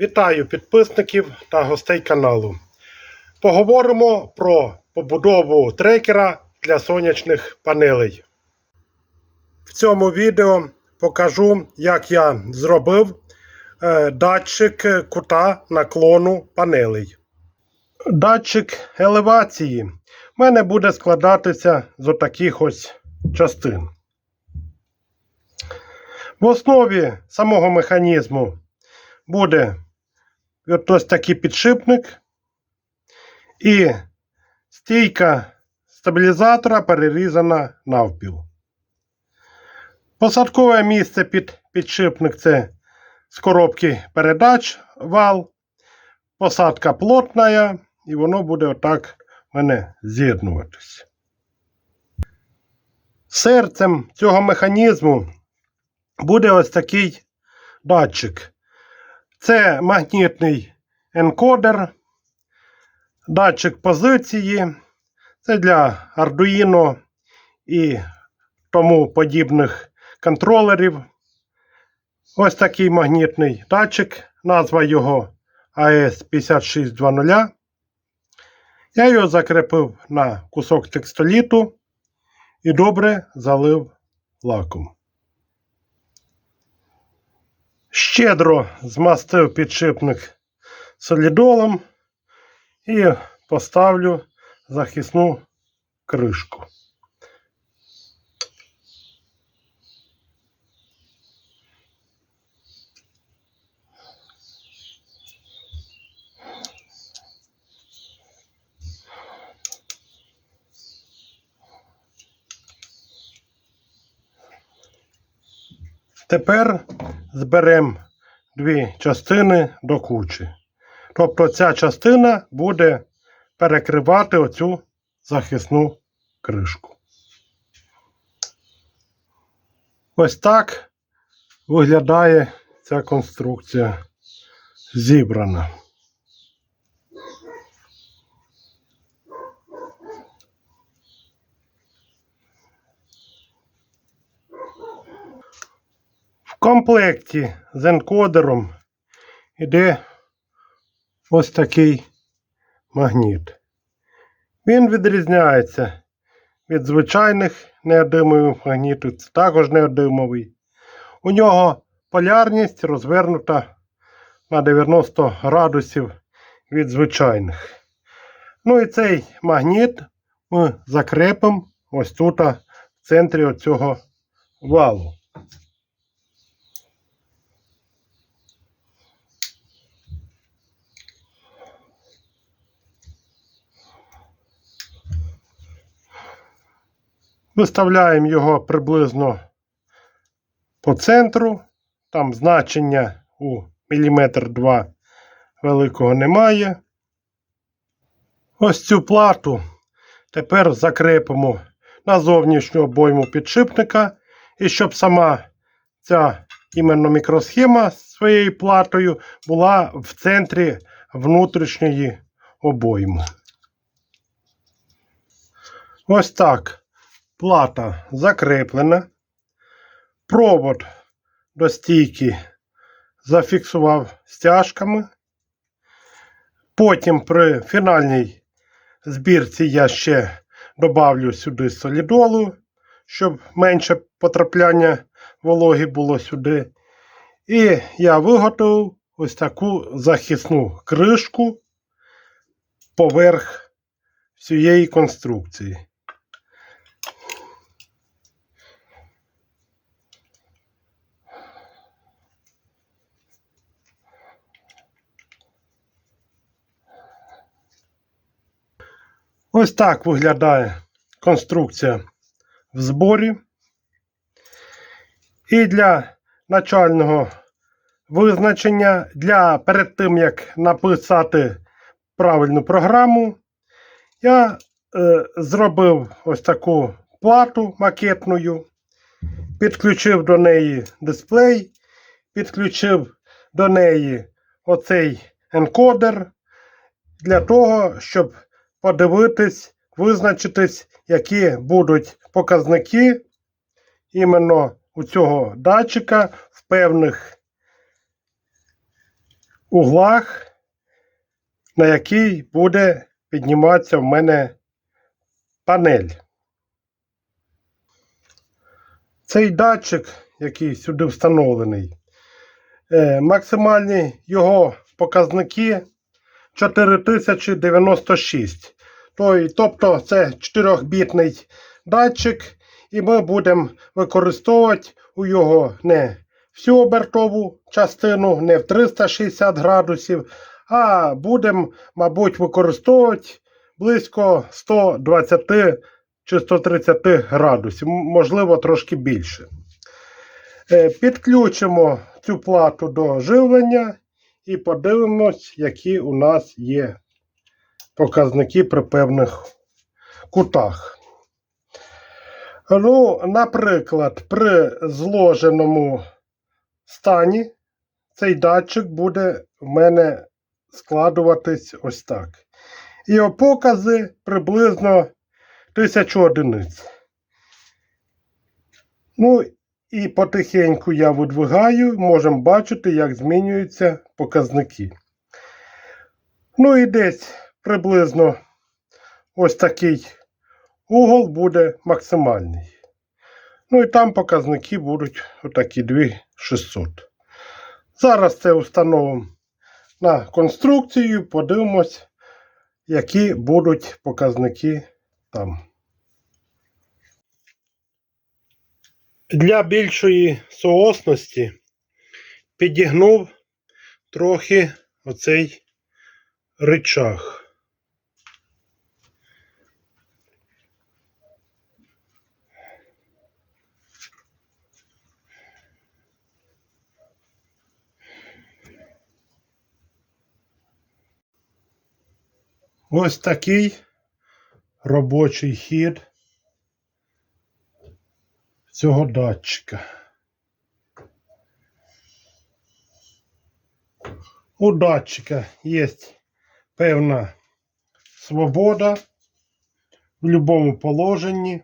Вітаю підписників та гостей каналу. Поговоримо про побудову трекера для сонячних панелей. В цьому відео покажу, як я зробив е, датчик кута наклону панелей. Датчик елевації в мене буде складатися з отаких ось частин. В основі самого механізму буде ось такий підшипник і стійка стабілізатора перерізана навпіл. Посадкове місце під підшипник це з коробки передач вал. Посадка плотна, і воно буде отак в мене з'єднуватись. Серцем цього механізму буде ось такий датчик. Це магнітний енкодер, датчик позиції. Це для Arduino і тому подібних контролерів. Ось такий магнітний датчик. Назва його AS5620. Я його закріпив на кусок текстоліту і добре залив лаком. Щедро змастив підшипник солідолом і поставлю захисну кришку. Тепер зберемо дві частини до кучі. Тобто ця частина буде перекривати оцю захисну кришку. Ось так виглядає ця конструкція зібрана. Комплекті з енкодером йде ось такий магніт. Він відрізняється від звичайних неодимових магнітів, це також неодимовий. У нього полярність розвернута на 90 градусів від звичайних. Ну і цей магніт ми закрепимо ось тут в центрі оцього валу. Виставляємо його приблизно по центру. Там значення у міліметр 2 великого немає. Ось цю плату тепер закрепимо на зовнішню обойму підшипника. І щоб сама ця іменно мікросхема своєю платою була в центрі внутрішньої обойми. Ось так. Плата закреплена. Провод до стійки зафіксував стяжками. Потім при фінальній збірці я ще добавлю сюди солідолу, щоб менше потрапляння вологи було сюди. І я виготовив ось таку захисну кришку поверх всієї конструкції. Ось так виглядає конструкція в зборі. І для начального визначення, для перед тим, як написати правильну програму, я е, зробив ось таку плату макетною, підключив до неї дисплей, підключив до неї оцей енкодер для того, щоб подивитись, визначитись, які будуть показники іменно у цього датчика в певних углах, на який буде підніматися в мене панель. Цей датчик, який сюди встановлений, е, максимальні його показники 4096. Тобто це 4-бітний датчик, і ми будемо використовувати у його не всю обертову частину, не в 360 градусів, а будемо, мабуть, використовувати близько 120 чи 130 градусів, можливо, трошки більше. Е, Підключимо цю плату до живлення і подивимось, які у нас є показники при певних кутах. Ну, наприклад, при зложеному стані цей датчик буде в мене складуватись ось так. Його покази приблизно 1000 одиниць. Ну, і потихеньку я видвигаю, можемо бачити, як змінюються показники. Ну і десь приблизно ось такий угол буде максимальний. Ну і там показники будуть отакі 2600. Зараз це встановимо на конструкцію, подивимось, які будуть показники там. Для більшої соосності підігнув трохи оцей рычаг. Ось такий робочий хід цього датчика. У датчика є певна свобода в будь-якому положенні.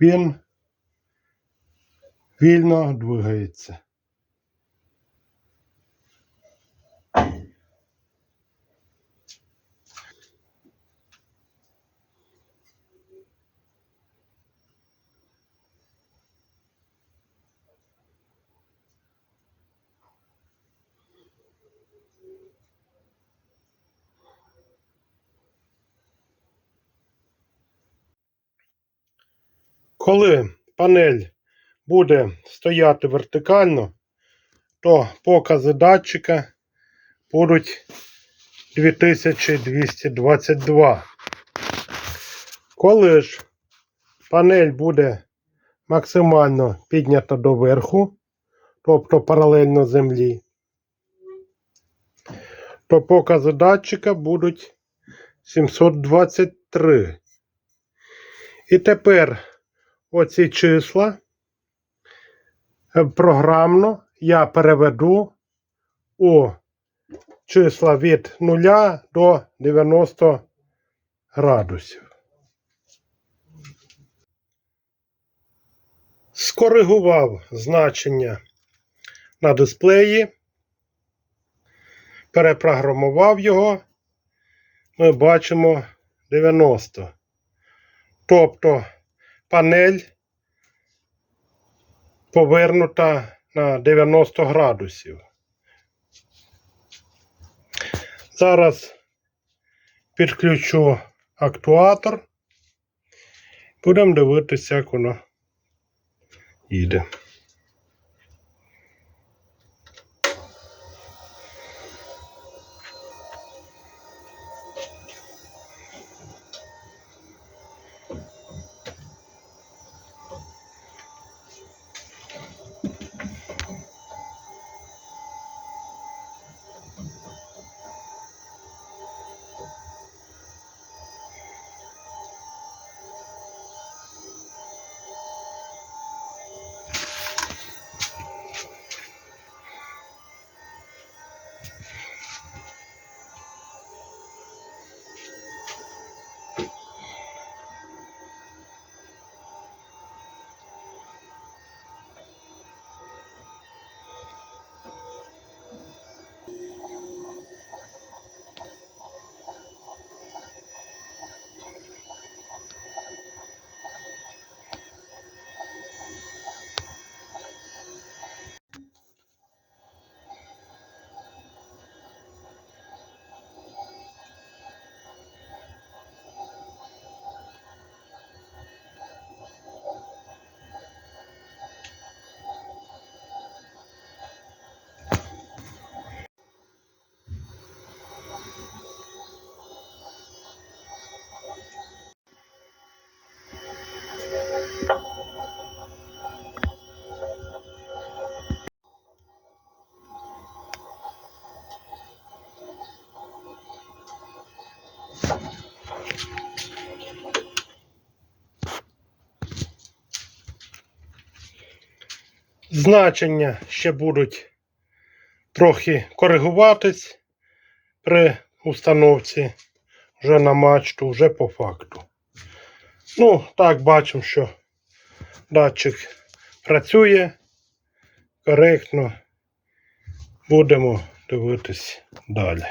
Він вільно двигається. Коли панель буде стояти вертикально, то покази датчика будуть 2222. Коли ж панель буде максимально піднята до верху, тобто паралельно землі, то покази датчика будуть 723. І тепер оці числа е, програмно я переведу у числа від 0 до 90 градусів. Скоригував значення на дисплеї, перепрограмував його. Ми бачимо 90. Тобто панель повернута на 90 градусів. Зараз підключу актуатор. Будемо дивитися, як воно їде. Значення ще будуть трохи коригуватись при установці вже на мачту, вже по факту. Ну, так, бачимо, що датчик працює коректно. Будемо дивитись далі.